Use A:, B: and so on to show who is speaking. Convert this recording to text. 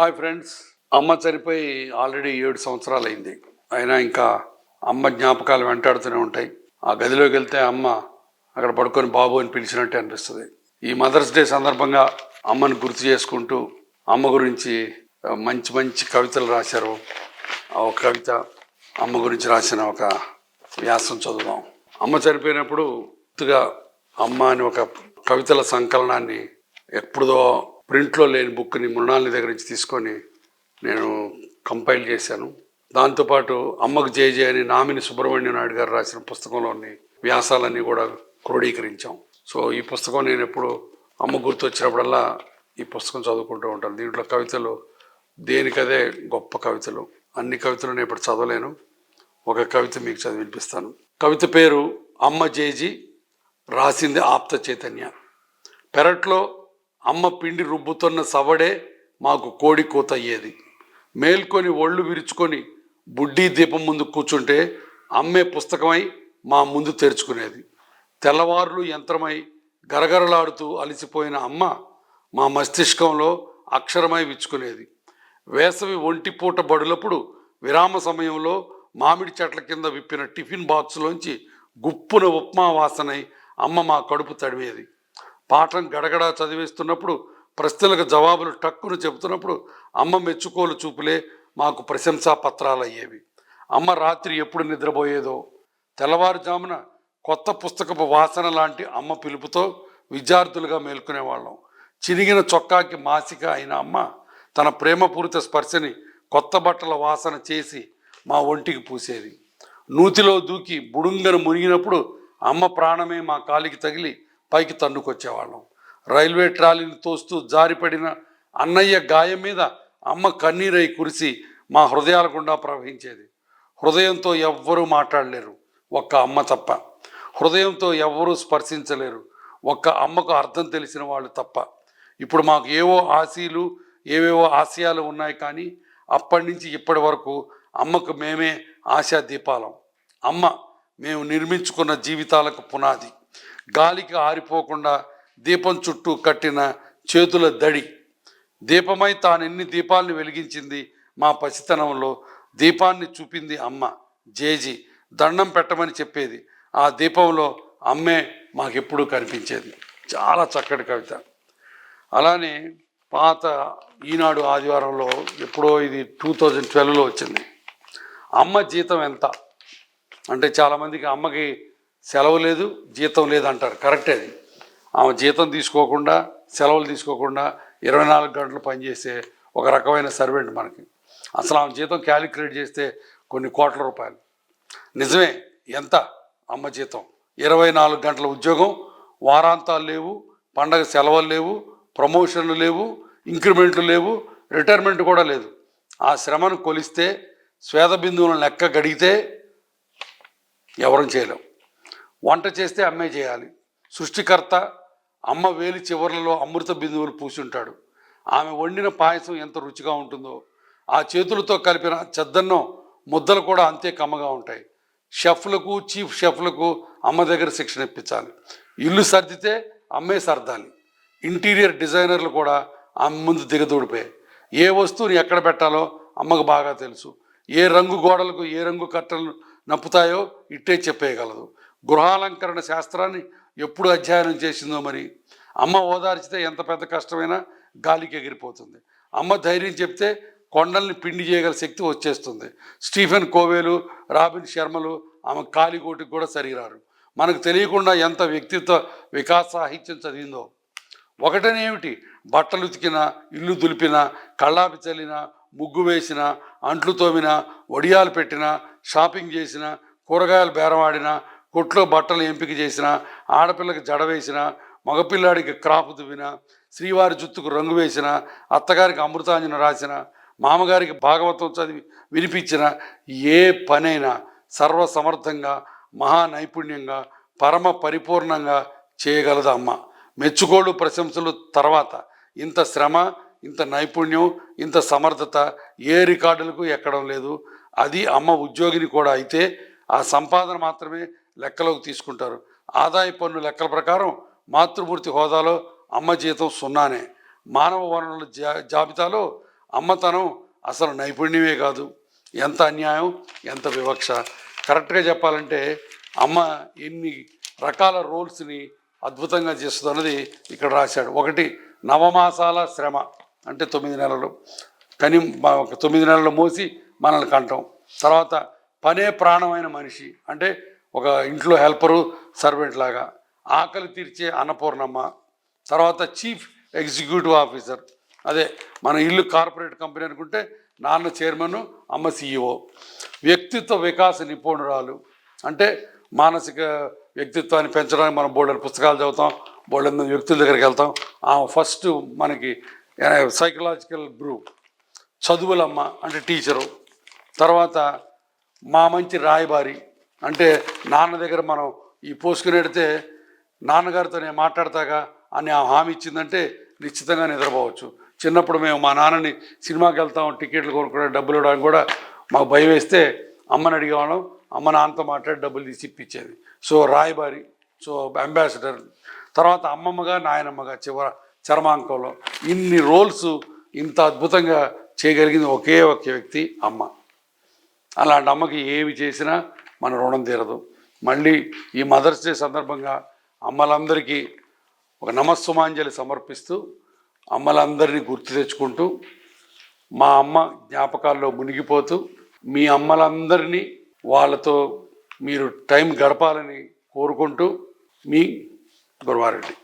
A: Hi friends. అమ్మ చనిపోయి already ఏడు సంవత్సరాలు అయింది అయినా ఇంకా అమ్మ జ్ఞాపకాలు వెంటాడుతూనే ఉంటాయి. ఆ గదిలోకి వెళ్తే అమ్మ అక్కడ పడుకొని బాబు అని పిలిచినట్టే అనిపిస్తుంది. ఈ మదర్స్ డే సందర్భంగా అమ్మని గుర్తు చేసుకుంటూ అమ్మ గురించి మంచి మంచి కవితలు రాశారు. ఆ ఒక కవిత అమ్మ గురించి రాసిన ఒక వ్యాసం చదువుదాం. అమ్మ చనిపోయినప్పుడు గుర్తుగా అమ్మ అని ఒక కవితల సంకలనాన్ని ఎప్పుడుదో ప్రింట్లో లేని బుక్ని మృణాలని దగ్గర నుంచి తీసుకొని నేను కంపైల్ చేశాను. దాంతోపాటు అమ్మకు జేజే అని నామిని సుబ్రహ్మణ్య నాయుడు గారు రాసిన పుస్తకంలోని వ్యాసాలన్నీ కూడా క్రోడీకరించాం. సో ఈ పుస్తకం నేను ఎప్పుడు అమ్మ గుర్తు వచ్చినప్పుడల్లా ఈ పుస్తకం చదువుకుంటూ ఉంటాను. దీంట్లో కవితలు దేనికదే గొప్ప కవితలు. అన్ని కవితలు నేను ఇప్పుడు చదవలేను. ఒక కవిత మీకు చదివి వినిపిస్తాను. కవిత పేరు అమ్మ జేజీ రాసింది ఆప్త చైతన్య. పెరట్లో అమ్మ పిండి రుబ్బుతున్న సవడే మాకు కోడి కూత అయ్యేది మేల్కొని ఒళ్ళు విరుచుకొని బుడ్డీ దీపం ముందు కూర్చుంటే అమ్మే పుస్తకమై మా ముందు తెరుచుకునేది. తెల్లవారులు యంత్రమై గరగరలాడుతూ అలసిపోయిన అమ్మ మా మస్తిష్కంలో అక్షరమై విచ్చుకునేది. వేసవి ఒంటి పూట బడులప్పుడు విరామ సమయంలో మామిడి చెట్ల కింద విప్పిన టిఫిన్ బాక్సులోంచి గుప్పున ఉప్మా వాసనై అమ్మ మా కడుపు తడివేది పాఠం గడగడా చదివేస్తున్నప్పుడు ప్రశ్నలకు జవాబులు టక్కును చెబుతున్నప్పుడు అమ్మ మెచ్చుకోలు చూపులే మాకు ప్రశంసా పత్రాలు అయ్యేవి. అమ్మ రాత్రి ఎప్పుడు నిద్రపోయేదో తెల్లవారుజామున కొత్త పుస్తకపు వాసన లాంటి అమ్మ పిలుపుతో విద్యార్థులుగా మేల్కొనేవాళ్ళం. చిరిగిన చొక్కాకి మాసిక అయిన అమ్మ తన ప్రేమపూరిత స్పర్శని కొత్త బట్టల వాసన చేసి మా ఒంటికి పూసేది. నూతిలో దూకి బుడుంగను మునిగినప్పుడు అమ్మ ప్రాణమే మా కాలికి తగిలి పైకి తన్నుకొచ్చేవాళ్ళం. రైల్వే ట్రాలీని తోస్తూ జారిపడిన అన్నయ్య గాయం మీద అమ్మ కన్నీరై కురిసి మా హృదయాల గుండా ప్రవహించేది. హృదయంతో ఎవ్వరూ మాట్లాడలేరు. ఒక్క అమ్మ తప్ప. హృదయంతో ఎవ్వరూ స్పర్శించలేరు. ఒక్క అమ్మకు అర్థం తెలిసిన వాళ్ళు తప్ప. ఇప్పుడు మాకు ఏవో ఆశీలు ఏవేవో ఆశయాలు ఉన్నాయి కానీ అప్పటి నుంచి ఇప్పటి వరకు అమ్మకు మేమే ఆశా దీపాలం అమ్మ మేము నిర్మించుకున్న జీవితాలకు పునాది. గాలికి ఆరిపోకుండా దీపం చుట్టూ కట్టిన చేతుల దడి. దీపమై తాను ఎన్ని దీపాలను వెలిగించింది మా పసితనంలో. దీపాన్ని చూపింది అమ్మ జేజీ. దండం పెట్టమని చెప్పేది. ఆ దీపంలో అమ్మే మాకెప్పుడూ కనిపించేది. చాలా చక్కటి కవిత. అలానే పాత ఈనాడు ఆదివారంలో ఎప్పుడో ఇది టూ థౌజండ్ ట్వెల్వ్లో వచ్చింది. అమ్మ జీతం ఎంత? అంటే చాలామందికి అమ్మకి సెలవు లేదు జీతం లేదు అంటారు. కరెక్టే అది. ఆమె జీతం తీసుకోకుండా సెలవులు తీసుకోకుండా ఇరవై నాలుగు గంటలు పనిచేసే ఒక రకమైన సర్వెంట్ మనకి. అసలు ఆమె జీతం క్యాలిక్యులేట్ చేస్తే కొన్ని కోట్ల రూపాయలు. నిజమే ఎంత అమ్మ జీతం? ఇరవై నాలుగు గంటల ఉద్యోగం వారాంతాలు లేవు పండగ సెలవులు లేవు ప్రమోషన్లు లేవు ఇంక్రిమెంట్లు లేవు రిటైర్మెంట్ కూడా లేదు. ఆ శ్రమను కొలిస్తే స్వేద బిందువులను లెక్క గడిగితే ఎవరం చేయలేం. వంట చేస్తే అమ్మే చేయాలి. సృష్టికర్త అమ్మ వేలి చివర్లలో అమృత బిందువులు పూసుంటాడు. ఆమె వండిన పాయసం ఎంత రుచిగా ఉంటుందో ఆ చేతులతో కలిపిన చెద్దన్నం ముద్దలు కూడా అంతే కమ్మగా ఉంటాయి. షెఫ్లకు చీఫ్ షెఫ్లకు అమ్మ దగ్గర శిక్షణ ఇప్పించాలి ఇల్లు సర్దితే అమ్మే సర్దాలి. ఇంటీరియర్ డిజైనర్లు కూడా ఆమె ముందు దిగదూడిపోయాయి. ఏ వస్తువుని ఎక్కడ పెట్టాలో అమ్మకు బాగా తెలుసు. ఏ రంగు గోడలకు ఏ రంగు కట్టలు నప్పుతాయో ఇట్టే చెప్పేయగలదు. గృహాలంకరణ శాస్త్రాన్ని ఎప్పుడు అధ్యయనం చేసిందో మరి? అమ్మ ఓదార్చితే ఎంత పెద్ద కష్టమైనా గాలికి ఎగిరిపోతుంది. అమ్మ ధైర్యం చెప్తే కొండల్ని పిండి చేయగల శక్తి వచ్చేస్తుంది. స్టీఫెన్ కోవేలు రాబిన్ శర్మలు ఆమె కాలిగోటికి కూడా సరిరారు. మనకు తెలియకుండా ఎంత వ్యక్తిత్వ వికాస సాహిత్యం చదివిందో. ఒకటనేమిటి? బట్టలు ఉతికిన ఇల్లు దులిపిన కళ్ళాపి చల్లిన ముగ్గు వేసిన అంట్లు తోమిన వడియాలు పెట్టిన షాపింగ్ చేసిన కూరగాయలు బేరమాడినా కొట్లో బట్టలు ఎంపిక చేసిన ఆడపిల్లకి జడ వేసిన మగపిల్లాడికి క్రాపు దువ్విన శ్రీవారి జుత్తుకు రంగు వేసిన అత్తగారికి అమృతాంజన రాసిన మామగారికి భాగవతం చదివి వినిపించిన ఏ పనైనా సర్వసమర్థంగా మహా నైపుణ్యంగా పరమ పరిపూర్ణంగా చేయగలదు అమ్మ మెచ్చుకోళ్ళు ప్రశంసలు తర్వాత. ఇంత శ్రమ ఇంత నైపుణ్యం ఇంత సమర్థత ఏ రికార్డులకు ఎక్కడం లేదు. అది అమ్మ ఉద్యోగిని కూడా అయితే ఆ సంపాదన మాత్రమే లెక్కలోకి తీసుకుంటారు. ఆదాయ పన్ను లెక్కల ప్రకారం మాతృమూర్తి హోదాలో అమ్మ జీతం సున్నానే. మానవ వనరుల జా జాబితాలో అమ్మతనం అసలు నైపుణ్యమే కాదు. ఎంత అన్యాయం ఎంత వివక్ష. కరెక్ట్గా చెప్పాలంటే అమ్మ ఎన్ని రకాల రోల్స్ని అద్భుతంగా చేస్తుందన్నది ఇక్కడ రాశాడు. ఒకటి నవమాసాల శ్రమ అంటే తొమ్మిది నెలలు. కని ఒక తొమ్మిది నెలలు మోసి మనల్ని కంటాం. తర్వాత పనే ప్రాణమైన మనిషి అంటే ఒక ఇంట్లో హెల్పరు సర్వెంట్ లాగా. ఆకలి తీర్చే అన్నపూర్ణమ్మ తర్వాత చీఫ్ ఎగ్జిక్యూటివ్ ఆఫీసర్. అదే మన ఇల్లు కార్పొరేట్ కంపెనీ అనుకుంటే నాన్న చైర్మన్ అమ్మ సీఈఓ. వ్యక్తిత్వ వికాస నిపుణురాలు. అంటే మానసిక వ్యక్తిత్వాన్ని పెంచడానికి మనం బోల్డెన్ పుస్తకాలు చదువుతాం బోర్డు వ్యక్తుల దగ్గరికి వెళ్తాం. ఆమె ఫస్ట్ మనకి సైకలాజికల్ గ్రూప్ చదువులమ్మ అంటే టీచరు. తర్వాత మా మంచి రాయబారి. అంటే నాన్న దగ్గర మనం ఈ పోసుకుని పెడితే నాన్నగారితో నేను మాట్లాడతాగా అని ఆ హామీ ఇచ్చిందంటే నిశ్చితంగా నిద్రపోవచ్చు. చిన్నప్పుడు మేము మా నాన్నని సినిమాకి వెళ్తాం టికెట్లు కొనుక్కోవడం డబ్బులు ఇవ్వడానికి కూడా మాకు భయం వేస్తే అమ్మని అడిగేవాళ్ళం. అమ్మ నాన్నతో మాట్లాడి డబ్బులు తీసి ఇప్పించేది. సో రాయబారి సో అంబాసిడర్ తర్వాత అమ్మమ్మగా నాయనమ్మగా చివర చర్మాంకంలో ఇన్ని రోల్స్ ఇంత అద్భుతంగా చేయగలిగింది ఒకే ఒక వ్యక్తి అమ్మ. అలాంటి అమ్మకి ఏమి చేసినా మన రుణం తీరదు. మళ్ళీ ఈ మదర్స్ డే సందర్భంగా అమ్మలందరికీ ఒక నమస్సుమాంజలి సమర్పిస్తూ అమ్మలందరినీ గుర్తు తెచ్చుకుంటూ మా అమ్మ జ్ఞాపకాల్లో మునిగిపోతూ మీ అమ్మలందరినీ వాళ్ళతో మీరు టైం గడపాలని కోరుకుంటూ మీ గురువారెడ్డి.